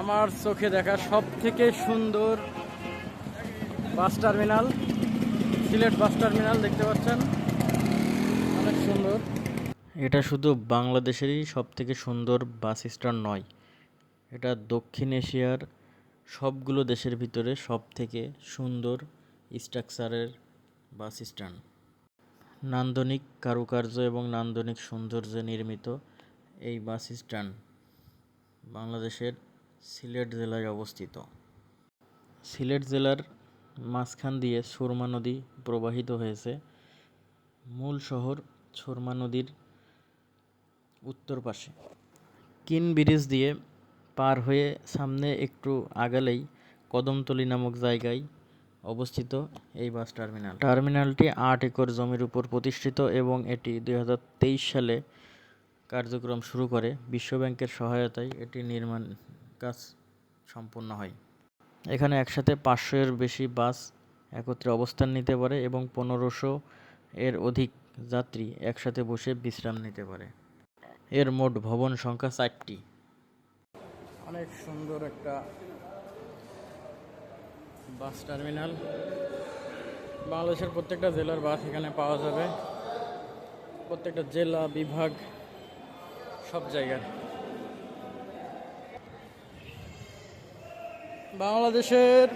আমার চোখে দেখা সব থেকে সুন্দর bus terminal, Sylhet bus terminal দেখতে পাচ্ছেন। অনেক সুন্দর। এটা শুধু বাংলাদেশেরই সব থেকে সুন্দর বাস স্ট্যান্ড নয়, এটা দক্ষিণ এশিয়ার সবগুলো দেশের ভিতরে সব থেকে সুন্দর স্ট্রাকচারের বাস স্ট্যান্ড। নান্দনিক কারুকার্য এবং নান্দনিক সৌন্দর্যে নির্মিত এই বাস স্ট্যান্ড বাংলাদেশের সিলেট জেলায় অবস্থিত। সিলেট জেলার মাঝখান দিয়ে সুরমা নদী প্রবাহিত হয়েছে। মূল শহর সুরমা নদীর উত্তর পাশে। কিন ব্রিজ দিয়ে পার হয়ে সামনে একটু আগালেই কদমতলি নামক জায়গায় অবস্থিত এই বাস টার্মিনাল। টার্মিনালটি আট একর জমির উপর প্রতিষ্ঠিত এবং এটি দু হাজার তেইশ সালে কার্যক্রম শুরু করে। বিশ্বব্যাংকের সহায়তায় এটি নির্মাণ কাজ সম্পন্ন হয়। এখানে একসাথে পাঁচশো এর বেশি বাস একত্রে অবস্থান নিতে পারে এবং পনেরোশো এর অধিক যাত্রী একসাথে বসে বিশ্রাম নিতে পারে। এর মোট ভবন সংখ্যা চারটি অনেক সুন্দর একটা বাস টার্মিনাল। বাংলাদেশের প্রত্যেকটা জেলার বাস এখানে পাওয়া যাবে। প্রত্যেকটা জেলা বিভাগ সব জায়গায় বাংলাদেশের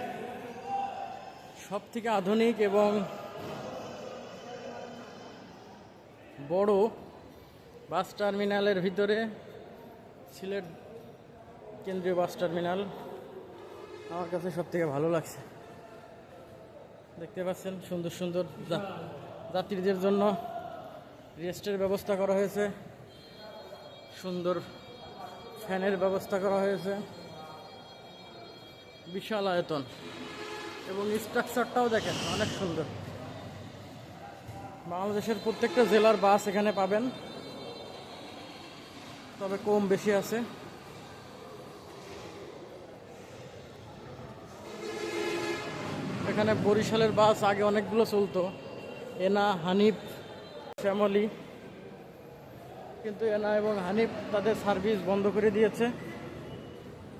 সব থেকে আধুনিক এবং বড় বাস টার্মিনালের ভিতরে সিলেট কেন্দ্রীয় বাস টার্মিনাল আমার কাছে সব থেকে ভালো লাগছে। দেখতে পাচ্ছেন সুন্দর সুন্দর যাত্রীদের জন্য রেস্টের ব্যবস্থা করা হয়েছে। সুন্দর ফ্যানের ব্যবস্থা করা হয়েছে। বিশাল আয়তন। এবং স্ট্রাকচারটাও দেখেন, অনেক সুন্দর। বাংলাদেশের প্রত্যেকটা জেলার বাস এখানে পাবেন। তবে কম বেশি আছে। এখানে বরিশালের বাস আগে অনেকগুলো চলতো। এনা, হানিফ, শ্যামলি। কিন্তু এনা এবং হানিফ তাদের সার্ভিস বন্ধ করে দিয়েছে।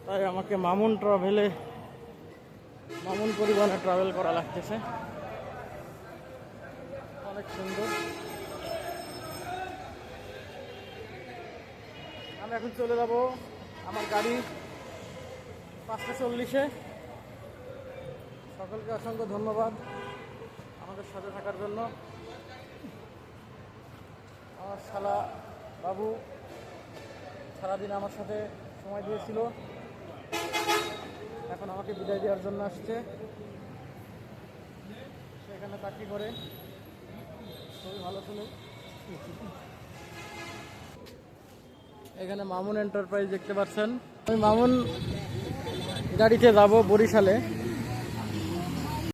তাই আমাকে মামুন ট্রাভেলে মামুন পরিবহনে ট্রাভেল করা লাগতেছে। অনেক সুন্দর। আমি এখন চলে যাব আমার গাড়ি পাঁচটা চল্লিশে। সকলকে অসংখ্য ধন্যবাদ আমাদের সাথে থাকার জন্য। আমার শালা বাবু সারাদিন আমার সাথে সময় দিয়েছিল। আমাকে বিদায় দেওয়ার জন্য আসছে। সেখানে চাকরি করে খুবই ভালো ছিল এখানে মামুন এন্টারপ্রাইজ দেখতে পাচ্ছেন। আমি মামুন গাড়িতে যাব বরিশালে।